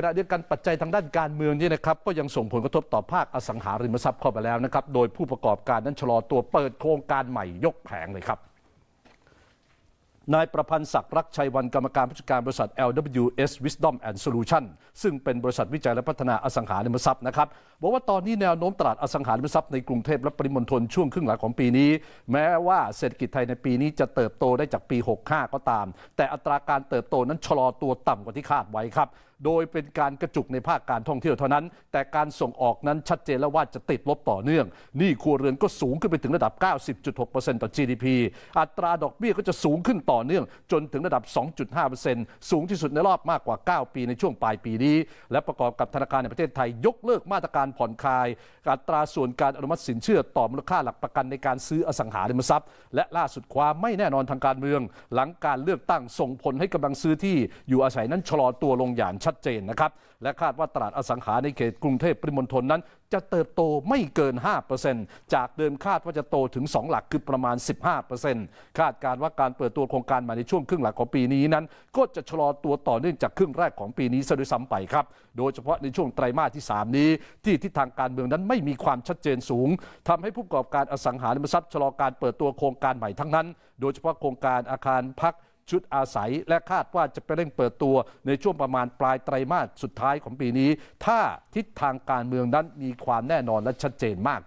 ขณะเดียวกันปัจจัยทางด้านการเมืองนี่นะครับก็ยังส่งผลกระทบต่อภาคอสังหาริมทรัพย์เข้าไปแล้วนะครับโดยผู้ประกอบการนั้นชะลอตัวเปิดโครงการใหม่ยกแผงเลยครับ นายประพันธ์ศักดิ์รักชัยวันกรรมการผู้จัดการบริษัท LWS Wisdom and Solution ซึ่งเป็นบริษัทวิจัยและพัฒนาอสังหาริมทรัพย์นะครับบอกว่าตอนนี้แนวโน้มตลาดอสังหาริมทรัพย์ในกรุงเทพและปริมณฑลช่วงครึ่งหลังของปีนี้ แม้ว่าเศรษฐกิจไทยในปีนี้จะเติบโตได้จากปี 65 ก็ตาม แต่อัตราการเติบโตนั้นชะลอตัวต่ำกว่าที่คาดไว้ครับโดยเป็นการกระจุกในภาคการท่องเที่ยวเท่านั้น แต่การส่งออกนั้นชัดเจนแล้วว่าจะติดลบต่อเนื่องหนี้ครัวเรือนก็สูงขึ้นไปถึงระดับ 90.6%ต่อ GDP อัตราดอกเบี้ยก็จะสูงขึ้นต่อ่อเนื่องจนถึงระดับ 2.5%สูงที่สุดในรอบมากกว่า 9 ปีในช่วงปลายปีนี้ และประกอบกับธนาคารในประเทศไทยยกเลิกมาตรการผ่อนคลายอัตราส่วนการอนุมัติสินเชื่อต่อมูลค่าหลักประกันในการซื้ออสังหาริมทรัพย์ และล่าสุดความไม่แน่นอนทางการเมือง หลังการเลือกตั้งส่งผลให้กำลังซื้อที่อยู่อาศัยนั้นชะลอตัวลงอย่างชัดเจนนะครับและคาดว่าตลาดอสังหาในเขตกรุงเทพปริมณฑลนั้นจะเติบโตไม่เกิน 5%จากเดิมคาดว่าจะโตถึง 2 หลักคือประมาณ 15%คาดการว่าการเปิดตัวโครงการใหม่ในช่วงครึ่งหลังของปีนี้นั้น ก็จะชะลอตัวต่อเนื่องจากครึ่งแรกของปีนี้ซะด้วยซ้ำไปครับ โดยเฉพาะในช่วงไตรมาสที่ 3 นี้ ที่ทิศทางการเมืองนั้นไม่มีความชัดเจนสูงทำให้ผู้ประกอบการอสังหาริมทรัพย์ชะลอการเปิดตัวโครงการใหม่ทั้งนั้น โดยเฉพาะโครงการอาคารพัก ชุดอาศัย และคาดว่าจะไปเร่งเปิดตัวในช่วงประมาณปลายไตรมาสสุดท้ายของปีนี้ ถ้าทิศทางการเมืองนั้นมีความแน่นอนและชัดเจนมากขึ้น